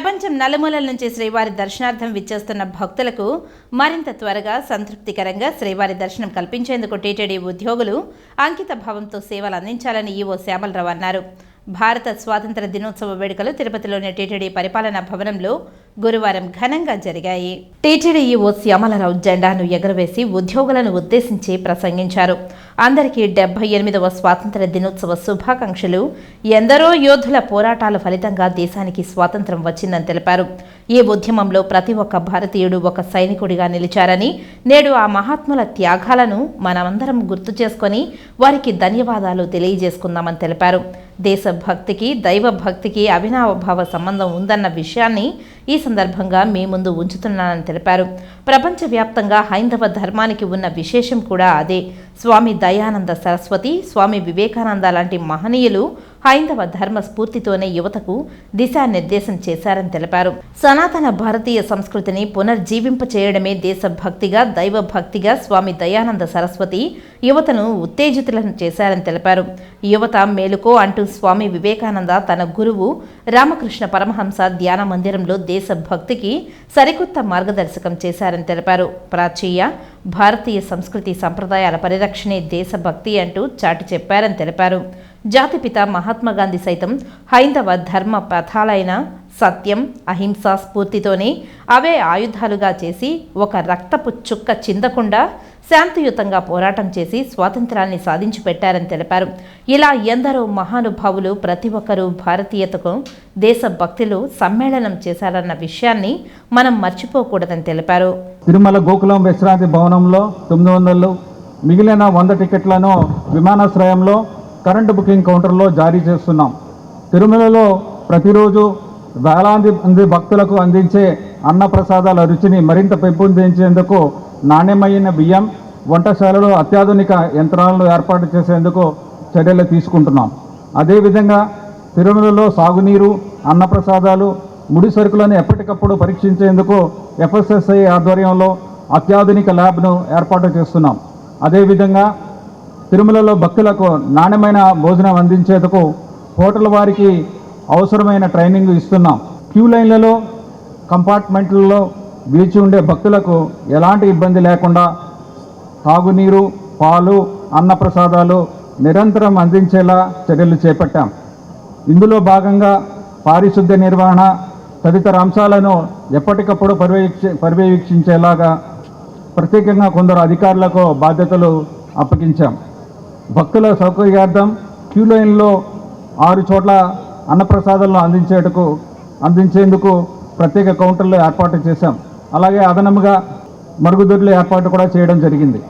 ప్రపంచం నలుమూలల నుంచి శ్రీవారి దర్శనార్థం విచ్చేస్తున్న భక్తులకు మరింత త్వరగా సంతృప్తికరంగా శ్రీవారి దర్శనం కల్పించేందుకు టీటీడీ ఉద్యోగులు అంకిత భావంతో సేవలు అందించాలని ఈవో శ్యామలరావు అన్నారు. భారత స్వాతంత్ర దినోత్సవ వేడుకలు తిరుపతిలోని టీటీడీ పరిపాలనా భవనంలో గురువారం ఘనంగా జరిగాయి. టీటీడీ శ్యామలరావు జెండాను ఎగురవేసి ఉద్యోగులను ఉద్దేశించి ప్రసంగించారు. అందరికీ డెబ్బై ఎనిమిదవ స్వాతంత్ర దినోత్సవ శుభాకాంక్షలు. ఎందరో యోధుల పోరాటాల ఫలితంగా దేశానికి స్వాతంత్రం వచ్చిందని తెలిపారు. ఈ ఉద్యమంలో ప్రతి ఒక్క భారతీయుడు ఒక సైనికుడిగా నిలిచారని నేడు ఆ మహాత్ముల త్యాగాలను మనమందరం గుర్తు చేసుకొని వారికి ధన్యవాదాలు తెలియజేసుకుందామని తెలిపారు. దేశభక్తికి దైవ భక్తికి అవినావభావ సంబంధం ఉందన్న విషయాన్ని ఈ సందర్భంగా మీ ముందు ఉంచుతున్నానని తెలిపారు. ప్రపంచవ్యాప్తంగా హైందవ ధర్మానికి ఉన్న విశేషం కూడా అదే. స్వామి దయానంద సరస్వతి స్వామి వివేకానంద లాంటి మహనీయులు హైందవ ధర్మ స్ఫూర్తితోనే యువతకు దిశానిర్దేశం చేశారని తెలిపారు. సనాతన భారతీయ సంస్కృతిని పునర్జీవింప చేయడమే దేశభక్తిగా దైవ భక్తిగా స్వామి దయానంద సరస్వతి యువతను ఉత్తేజితులను చేశారని తెలిపారు. యువత మేలుకో అంటూ స్వామి వివేకానంద తన గురువు రామకృష్ణ పరమహంస ధ్యాన మందిరంలో దేశభక్తికి సరికొత్త మార్గదర్శకం చేశారని తెలిపారు. ప్రాచీయ భారతీయ సంస్కృతి సంప్రదాయాల పరిరక్షణే దేశభక్తి అంటూ చాటి చెప్పారని తెలిపారు. జాతిపిత మహాత్మా గాంధీ సైతం హైందవ ధర్మ పథాలైన సత్యం అహింస స్ఫూర్తితోనే అవే ఆయుధాలుగా చేసి ఒక రక్తపు చుక్క చిందకుండా శాంతియుతంగా పోరాటం చేసి స్వాతంత్రాన్ని సాధించి పెట్టారని తెలిపారు. ఇలా ఎందరో మహానుభావులు ప్రతి ఒక్కరూ భారతీయతకు దేశభక్తిలో సమ్మేళనం చేశారన్న విషయాన్ని మనం మర్చిపోకూడదని తెలిపారు. తిరుమల గోకులం విశ్రాంతి భవనంలో తొమ్మిది వందలు మిగిలిన వంద టికెట్లను విమానాశ్రయంలో కరెంటు బుకింగ్ కౌంటర్లో జారీ చేస్తున్నాం. తిరుమలలో ప్రతిరోజు వేలాది మంది భక్తులకు అందించే అన్నప్రసాదాల రుచిని మరింత పెంపొందించేందుకు నాణ్యమైన బియ్యం వంటశాలలో అత్యాధునిక యంత్రాలను ఏర్పాటు చేసేందుకు చర్యలు తీసుకుంటున్నాం. అదేవిధంగా తిరుమలలో సాగునీరు అన్నప్రసాదాలు ముడి సరుకులను ఎప్పటికప్పుడు పరీక్షించేందుకు ఎఫ్ఎస్ఎస్ఐ ఆధ్వర్యంలో అత్యాధునిక ల్యాబ్ను ఏర్పాటు చేస్తున్నాం. అదేవిధంగా తిరుమలలో భక్తులకు నాణ్యమైన భోజనం అందించేందుకు హోటల్ వారికి అవసరమైన ట్రైనింగ్ ఇస్తున్నాం. క్యూ లైన్లలో కంపార్ట్మెంట్లలో వేచి ఉండే భక్తులకు ఎలాంటి ఇబ్బంది లేకుండా తాగునీరు పాలు అన్నప్రసాదాలు నిరంతరం అందించేలా చర్యలు చేపట్టాం. ఇందులో భాగంగా పారిశుద్ధ్య నిర్వహణ తదితర అంశాలను ఎప్పటికప్పుడు పర్యవేక్ష పర్యవేక్షించేలాగా ప్రత్యేకంగా కొందరు అధికారులకు బాధ్యతలు అప్పగించాం. భక్తుల సౌకర్యార్థం క్యూ లైన్లో ఆరు చోట్ల అన్నప్రసాదాలను అందించేటకు అందించేందుకు ప్రత్యేక కౌంటర్లు ఏర్పాటు చేశాం. అలాగే అదనముగా మరుగుదొడ్ల ఏర్పాటు కూడా చేయడం జరిగింది.